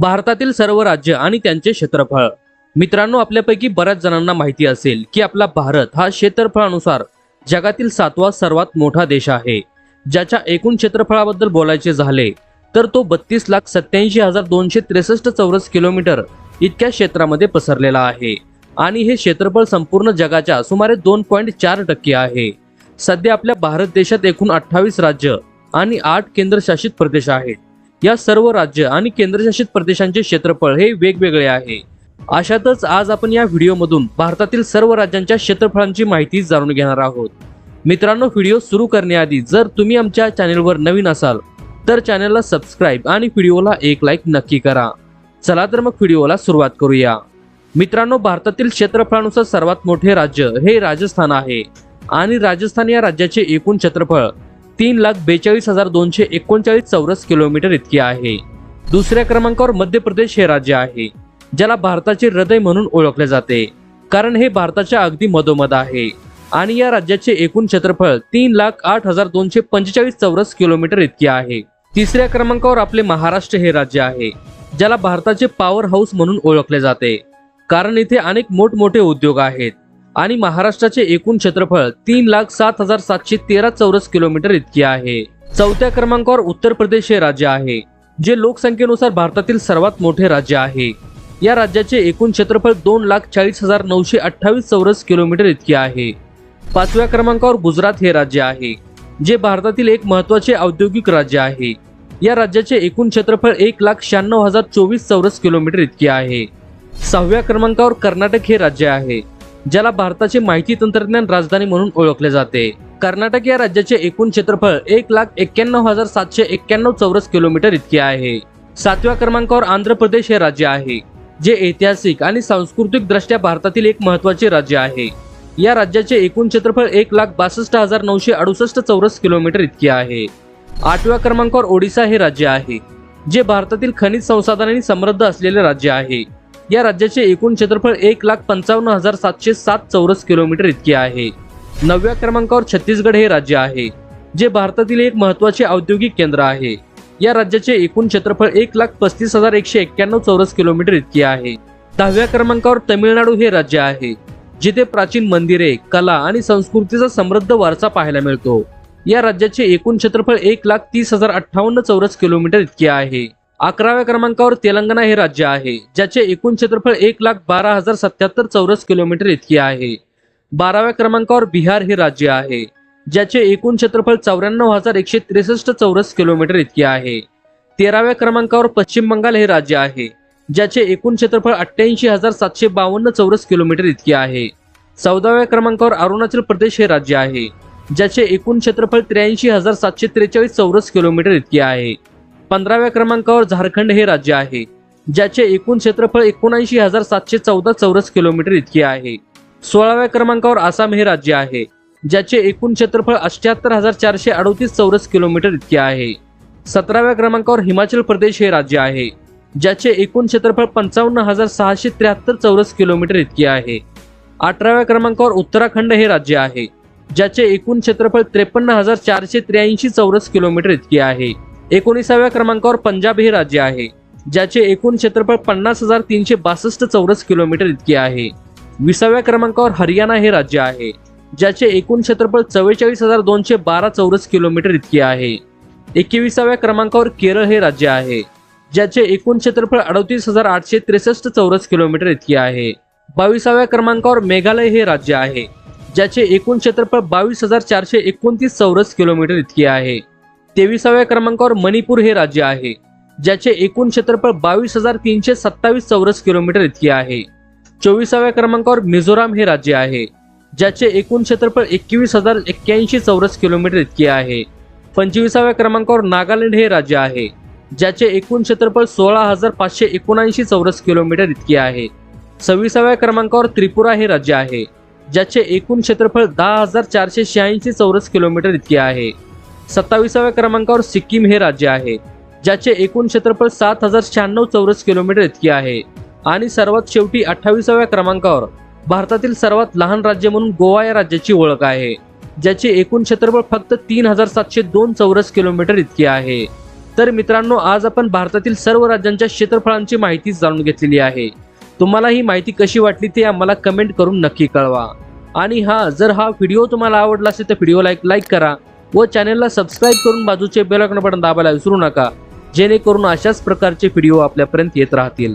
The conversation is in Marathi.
भारतातील सर्व राज्य आणि त्यांचे क्षेत्रफळ. मित्रांनो आपल्यापैकी बऱ्याच जणांना माहिती असेल की आपला भारत हा क्षेत्रफळानुसार जगातील सातवा सर्वात मोठा देश आहे. ज्याच्या एकूण क्षेत्रफळाबद्दल बोलायचे झाले तर तो बत्तीस लाख सत्याऐंशी हजार दोनशे त्रेसष्ट चौरस किलोमीटर इतक्या क्षेत्रामध्ये पसरलेला आहे. आणि हे क्षेत्रफळ संपूर्ण जगाच्या सुमारे दोन पॉईंट चार टक्के आहे. सध्या आपल्या भारत देशात एकूण अठ्ठावीस राज्य आणि आठ केंद्रशासित प्रदेश आहेत. या सर्व राज्य आणि केंद्रशासित प्रदेशांचे क्षेत्रफळ हे वेगवेगळे आहे. अशातच आज आपण या व्हिडिओमधून भारतातील सर्व राज्यांच्या क्षेत्रफळांची माहिती जाणून घेणार आहोत. मित्रांनो व्हिडिओ सुरू करण्याआधी जर तुम्ही आमच्या चॅनेलवर नवीन असाल तर चॅनलला सबस्क्राईब आणि व्हिडिओला एक लाईक नक्की करा. चला तर मग व्हिडिओला सुरुवात करूया. मित्रांनो भारतातील क्षेत्रफळानुसार सर्वात मोठे राज्य हे राजस्थान आहे आणि राजस्थान या राज्याचे एकूण क्षेत्रफळ तीन लाख बेचाळीस हजार दोनशे एकोणचाळीस चौरस किलोमीटर इतके आहे. दुसऱ्या क्रमांकावर मध्य प्रदेश हे राज्य आहे ज्याला भारताचे हृदय म्हणून ओळखले जाते कारण हे भारताच्या अगदी मधोमध आहे. आणि या राज्याचे एकूण क्षेत्रफळ तीन लाख आठ हजार दोनशे पंचेचाळीस चौरस किलोमीटर इतके आहे. तिसऱ्या क्रमांकावर आपले महाराष्ट्र हे राज्य आहे ज्याला भारताचे पॉवर हाऊस म्हणून ओळखले जाते कारण इथे अनेक मोठमोठे उद्योग आहेत. आणि महाराष्ट्राचे एकूण क्षेत्रफळ तीन लाख सात हजार सातशे तेरा चौरस किलोमीटर इतके आहे. चौथ्या क्रमांकावर उत्तर प्रदेश हे राज्य आहे जे लोकसंख्येनुसार भारतातील सर्वात मोठे राज्य आहे. या राज्याचे एकूण क्षेत्रफळ दोन लाख चाळीस हजार नऊशे अठ्ठावीस चौरस किलोमीटर इतके आहे. पाचव्या क्रमांकावर गुजरात हे राज्य आहे जे भारतातील एक महत्त्वाचे औद्योगिक राज्य आहे. या राज्याचे एकूण क्षेत्रफळ एक लाख शहाण्णव हजार चोवीस चौरस किलोमीटर इतके आहे. सहाव्या क्रमांकावर कर्नाटक हे राज्य आहे ज्याला भारताचे माहिती तंत्रज्ञान राजधानी म्हणून ओळखले जाते. कर्नाटक या राज्याचे एकूण क्षेत्रफळ एक लाख एक्क्याण्णव हजार सातशे एक्क्याण्णव चौरस किलोमीटर इतके आहे. सातव्या क्रमांकावर आंध्र प्रदेश हे राज्य आहे जे ऐतिहासिक आणि सांस्कृतिक दृष्ट्या भारतातील एक महत्त्वाचे राज्य आहे. या राज्याचे एकूण क्षेत्रफळ एक लाख बासष्ट हजार नऊशे अडुसष्ट चौरस किलोमीटर इतके आहे. आठव्या क्रमांकावर ओडिसा हे राज्य आहे जे भारतातील खनिज संसाधनांनी समृद्ध असलेले राज्य आहे. या राज्याचे एकूण क्षेत्रफळ एक लाख पंचावन्न हजार सातशे सात चौरस किलोमीटर इतके आहे. नवव्या क्रमांकावर छत्तीसगड हे राज्य आहे जे भारतातील एक महत्त्वाचे औद्योगिक केंद्र आहे. या राज्याचे एकूण क्षेत्रफळ एक लाख पस्तीस हजार एकशे एक्क्याण्णव चौरस किलोमीटर इतके आहे. दहाव्या क्रमांकावर तमिळनाडू हे राज्य आहे जिथे प्राचीन मंदिरे कला आणि संस्कृतीचा समृद्ध वारसा पाहायला मिळतो. या राज्याचे एकूण क्षेत्रफळ एक लाख तीस हजार अठ्ठावन्न चौरस किलोमीटर इतके आहे. अकराव्या क्रमांकावर तेलंगणा हे राज्य आहे ज्याचे एकूण क्षेत्रफळ एक लाख बारा हजार सत्याहत्तर चौरस किलोमीटर इतके आहे. बाराव्या क्रमांकावर बिहार हे राज्य आहे ज्याचे एकूण क्षेत्रफळ चौऱ्याण्णव हजार एकशे त्रेसष्ट चौरस किलोमीटर इतके आहे. तेराव्या क्रमांकावर पश्चिम बंगाल हे राज्य आहे ज्याचे एकूण क्षेत्रफळ अठ्ठ्याऐंशी हजार सातशे बावन्न चौरस किलोमीटर इतके आहे. चौदाव्या क्रमांकावर अरुणाचल प्रदेश हे राज्य आहे ज्याचे एकूण क्षेत्रफळ त्र्याऐंशी हजार सातशे त्रेचाळीस चौरस किलोमीटर इतके आहे. पंधराव्या क्रमांकावर झारखंड हे राज्य आहे ज्याचे एकूण क्षेत्रफळ एकोणऐंशी हजार सातशे चौदा चौरस किलोमीटर इतके आहे. सोळाव्या क्रमांकावर आसाम हे राज्य आहे ज्याचे एकूण क्षेत्रफळ अष्ट्याहत्तर हजार चारशे अडोतीस चौरस किलोमीटर इतके आहे. सतराव्या क्रमांकावर हिमाचल प्रदेश हे राज्य आहे ज्याचे एकूण क्षेत्रफळ पंचावन्न हजार सहाशे त्र्याहत्तर चौरस किलोमीटर इतके आहे. अठराव्या क्रमांकावर उत्तराखंड हे राज्य आहे ज्याचे एकूण क्षेत्रफळ त्रेपन्न हजार चारशे त्र्याऐंशी चौरस किलोमीटर इतके आहे. एकोणीसाव्या क्रमांकावर पंजाब हे राज्य आहे ज्याचे एकूण क्षेत्रफळ पन्नास हजार तीनशे बासष्ट चौरस किलोमीटर इतके आहे. विसाव्या क्रमांकावर हरियाणा हे राज्य आहे ज्याचे एकूण क्षेत्रफळ चव्वेचाळीस हजार दोनशे बारा चौरस किलोमीटर इतके आहे. एकविसाव्या क्रमांकावर केरळ हे राज्य आहे ज्याचे एकूण क्षेत्रफळ अडतीस हजार आठशे त्रेसष्ट चौरस किलोमीटर इतके आहे. बावीसाव्या क्रमांकावर मेघालय हे राज्य आहे ज्याचे एकूण क्षेत्रफळ बावीस हजार चारशे एकोणतीस चौरस किलोमीटर इतके आहे. तेविसाव्या क्रमांकावर मणिपूर हे राज्य आहे ज्याचे एकूण क्षेत्रफळ बावीस हजार तीनशे सत्तावीस चौरस किलोमीटर इतके आहे. चोवीसाव्या क्रमांकावर मिझोराम हे राज्य आहे ज्याचे एकूण क्षेत्रफळ एकवीस हजार एक्क्याऐंशी चौरस किलोमीटर इतके आहे. पंचवीसाव्या क्रमांकावर नागालँड हे राज्य आहे ज्याचे एकूण क्षेत्रफळ सोळा हजार पाचशे एकोणऐंशी चौरस किलोमीटर इतके आहे. सव्वीसाव्या क्रमांकावर त्रिपुरा हे राज्य आहे ज्याचे एकूण क्षेत्रफळ दहा हजार चारशे शहाऐंशी चौरस किलोमीटर इतके आहे. सत्तावीसाव्या क्रमांकावर सिक्कीम हे राज्य आहे ज्याचे एकूण क्षेत्रफळ सात हजार शहाण्णव चौरस किलोमीटर इतके आहे. आणि सर्वात शेवटी अठ्ठावीसाव्या क्रमांकावर भारतातील सर्वात लहान राज्य म्हणून गोवा या राज्याची ओळख आहे ज्याचे एकूण क्षेत्रफळ फक्त तीन हजार सातशे दोन चौरस किलोमीटर इतके आहे. तर मित्रांनो आज आपण भारतातील सर्व राज्यांच्या क्षेत्रफळांची माहिती जाणून घेतलेली आहे. तुम्हाला ही माहिती कशी वाटली ते आम्हाला कमेंट करून नक्की कळवा. आणि हा जर हा व्हिडिओ तुम्हाला आवडला असेल तर व्हिडिओ लाईक लाईक करा. व चॅनेलला सबस्क्राईब करून बाजूचे बेलकन बटन दाबायला विसरू नका. जेणेकरून अशाच प्रकारचे व्हिडिओ आपल्यापर्यंत येत राहतील.